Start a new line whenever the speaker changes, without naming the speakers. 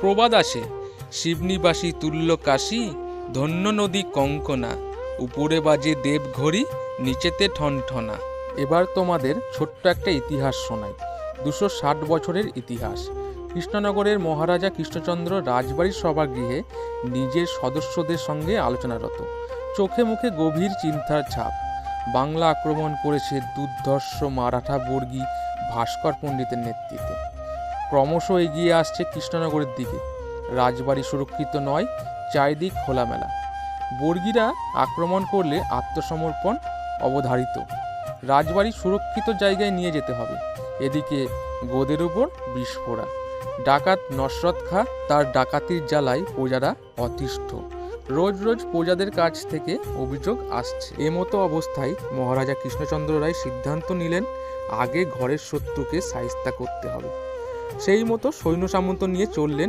প্রবাদ আছে শিবনিবাসী তুল্য কাশী, ধন্য নদী কঙ্কনা, উপরে বাজে দেব ঘড়ি, নিচেতে ঠনঠনা। এবার তোমাদের ছোট্ট একটা ইতিহাস শোনাই। দুশো ষাট বছরের ইতিহাস। কৃষ্ণনগরের মহারাজা কৃষ্ণচন্দ্র রাজবাড়ির সভাগৃহে নিজের সদস্যদের সঙ্গে আলোচনারত। চোখে মুখে গভীর চিন্তার ছাপ। বাংলা আক্রমণ করেছে দুর্ধর্ষ মারাঠা বর্গী ভাস্কর পণ্ডিতের নেতৃত্বে। ক্রমশ এগিয়ে আসছে কৃষ্ণনগরের দিকে। রাজবাড়ি সুরক্ষিত নয়, চারিদিক খোলামেলা। বর্গীরা আক্রমণ করলে আত্মসমর্পণ অবধারিত। রাজবাড়ি সুরক্ষিত জায়গায় নিয়ে যেতে হবে। এদিকে গোদের উপর বিস্ফোরা। ডাকাত নসরত খা তার ডাকাতির জ্বালায় প্রজারা অতিষ্ঠ। রোজ রোজ প্রজাদের কাছ থেকে অভিযোগ আসছে। এমতো অবস্থায় মহারাজা কৃষ্ণচন্দ্র রায় সিদ্ধান্ত নিলেন, আগে ঘরের শত্রুকে সাইস্তা করতে হবে। সেই মতো সৈন্য সামন্ত নিয়ে চললেন